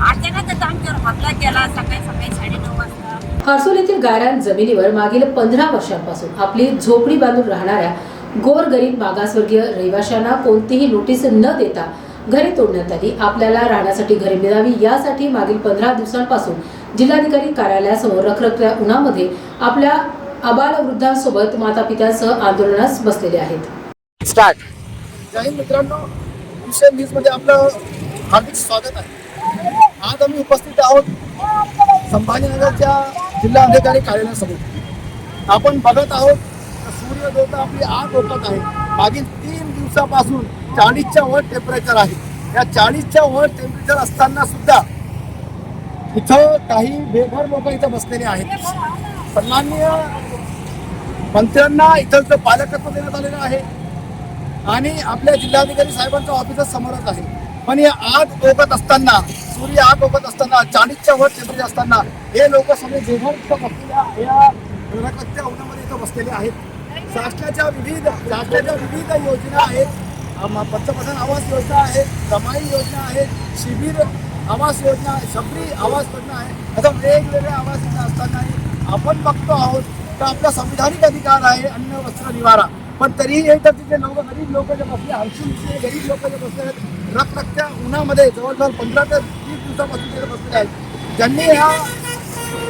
अचानकच आमच्यावर हमला केला सकाळी सकाळी साडेनऊ वाजता. हर्सुल येथील गायरान जमिनीवर मागील पंधरा वर्षांपासून आपली झोपडी बांधून राहणाऱ्या गोरगरीब मागासवर्गीय रहिवाशांना कोणतीही नोटीस न देता घरे तोडण्यात आली. आपल्याला राहण्यासाठी घरे मिळावी यासाठी मागील पंधरा दिवसांपासून जिल्हाधिकारी कार्यालयासमोर रखरखल्या उन्हामध्ये आपल्या आबालवृद्धांसोबत मातापित्यांसह आंदोलनास बसलेले आहेत. स्टार्ट मित्रांनो विषय न्यूजमध्ये आपलं हार्दिक स्वागत आहे. आज आम्ही उपस्थित आहोत संभाजीनगरच्या जिल्हा अधिकारी कार्यालयासमोर. आपण बघत आहोत सूर्य देवता आपली आग ओकत आहे. मागील तीन दिवसापासून चाळीसच्या वर टेम्परेचर आहे. या चाळीसच्या वर टेम्परेचर असताना सुद्धा इथं काही बेघर लोक इथं बसलेले आहेत. सन्माननीय मंत्र्यांना इथं पालकत्व देण्यात आलेलं आहे आणि आपल्या जिल्हाधिकारी साहेबांचं ऑफिसच समोरच आहे. पण या आग ओकत असताना सूर्य आग ओकत असताना चाळीसच्या वर टेम्परेचर असताना हे लोक सगळे जेव्हा इथं बसलेल्या या रखरखत्या उन्हामध्ये इथं बसलेले आहेत. शासनाच्या विविध शासनाच्या विविध योजना आहेत. पंतप्रधान आवास योजना आहे कमाई योजना आहे शिबिर आवास योजना आहे सबरी आवास योजना आहे. आता वेगवेगळ्या आवास योजना असतानाही आपण बघतो आहोत तर आपला संविधानिक अधिकार आहे अन्न वस्त्र निवारा. पण तरीही हे तर तिथे लोक गरीब लोक जे बसले हलसून ते गरीब लोक जे बसले आहेत रखरखत्या उन्हामध्ये जवळजवळ पंधरा ते वीस दिवसापासून तिथे बसलेले आहेत. ज्यांनी ह्या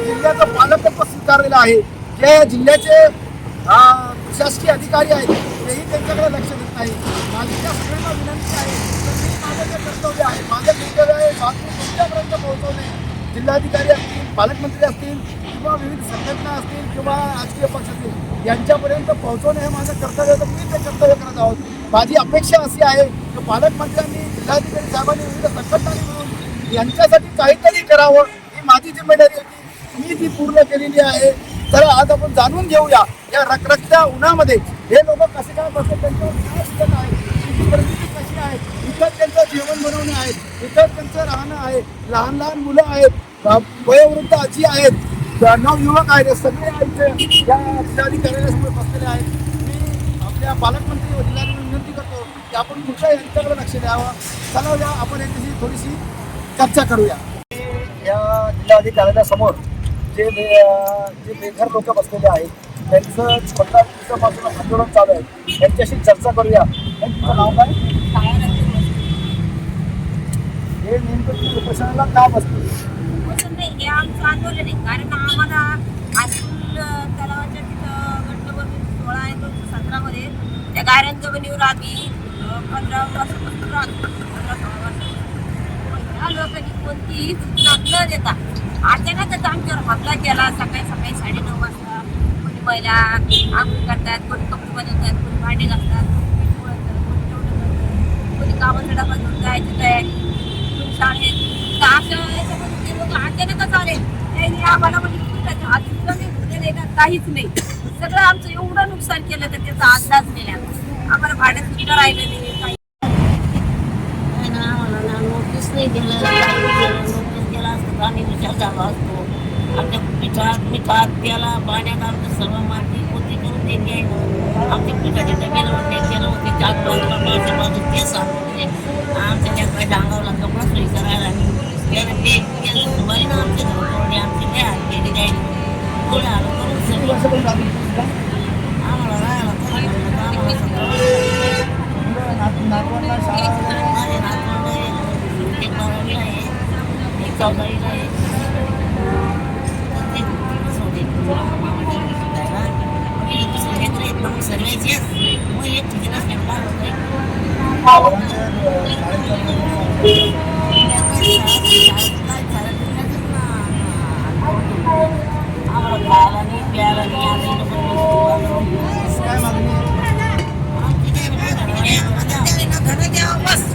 जिल्ह्याचं पालकत्व स्वीकारलेलं आहे जे या जिल्ह्याचे प्रशासकीय शासकीय अधिकारी आहेत तेही त्यांच्याकडे लक्ष देत नाही. माझी त्या सगळ्यांना विनंती आहे तर मी माझं जे कर्तव्य आहे माझं कर्तव्य आहे बातमी तुमच्यापर्यंत पोहोचवणे. जिल्हाधिकारी असतील पालकमंत्री असतील किंवा विविध संघटना असतील किंवा राजकीय पक्ष असतील यांच्यापर्यंत पोहोचवणं हे माझं कर्तव्य मी ते कर्तव्य करत आहोत. माझी अपेक्षा अशी आहे की पालकमंत्र्यांनी जिल्हाधिकारी साहेबांनी विविध संघटनांनी मिळून यांच्यासाठी काहीतरी करावं ही माझी जिम्मेदारी होती मी ती पूर्ण केलेली आहे. तर आज आपण जाणून घेऊया या रखरखत्या उन्हामध्ये हे लोक कसे काय बसतात त्यांच्यावर काय शिकत आहे त्यांची परिस्थिती कशी आहे इथं त्यांचं जेवण बनवणं आहे इथं त्यांचं राहणं आहे लहान लहान मुलं आहेत वयोवृद्ध आजी आहेत नवयुवक आहेत हे सगळे इथे या जिल्हाधिकाऱ्यासमोर बसलेले आहेत. मी आपल्या पालकमंत्री व जिल्हाधिकारी विनंती करतो की आपण पुढच्या यांच्याकडे लक्ष द्यावं. चला या आपण याच्याशी थोडीशी चर्चा करूया. या जिल्हाधिकाऱ्यासमोर जे बे- जे बेघर लोक बसलेले आहेत त्यांचं पंधरा दिवसापासून आंदोलन चालू आहे. यांच्याशी चर्चा करूया. तुमचं नाव काय? हे नेमकं तुम्ही उपोषणाला का नाही हे आमचं आंदोलन आहे कारण आम्हाला हायस्कूल तलावाच्या तिथं गट सोळा आहे दोनशे सतरामध्ये. त्या गायरन जमिनीवर आम्ही पंधरा वर्षापासून राहतो. पंधरा सोळा वर्षापासून या लोकांनी कोणतीही सूचना न देता अचानकच आमच्यावर हल्ला केला. सकाळी सकाळी साडेनऊ वाजता कोणी महिला आंघोळ करतात कोणी कपडे बनवतात कोणी भांडे घालतात कोणी पीठ मळतात, कोणी कोणी कामाचा डबा घेऊन जायची तयारी कोणी शाळेत तर अशा याच्यामध्ये ते लोक अचानकच आले त्यांनी आम्हाला म्हणजे कुठं हात नाही का काहीच नाही. सगळं आमचं एवढं नुकसान केलं तर त्याचा अंदाज नाही आम्हाला भाड्यात सुद्धा राहिलं नाही नाही ना आम्हाला ना नोटीस नाही दिलं. काही नाही दिलं नोटीस दिलं असतं तर आम्ही विचार झाला असतो. आमच्या पिठात मिठात त्याला पाण्यात आमचं सर्व माती पोती करून ते घ्यायचं आमच्या पिठाचे डब्याला ते केलं होते. चाक बाजूला मागच्या बाजू ते सांगून आमच्या लेकराच्या अंगावला कपडा सोयी करायला मुलं, नात- ನನಗೆ ವಾಪಸ್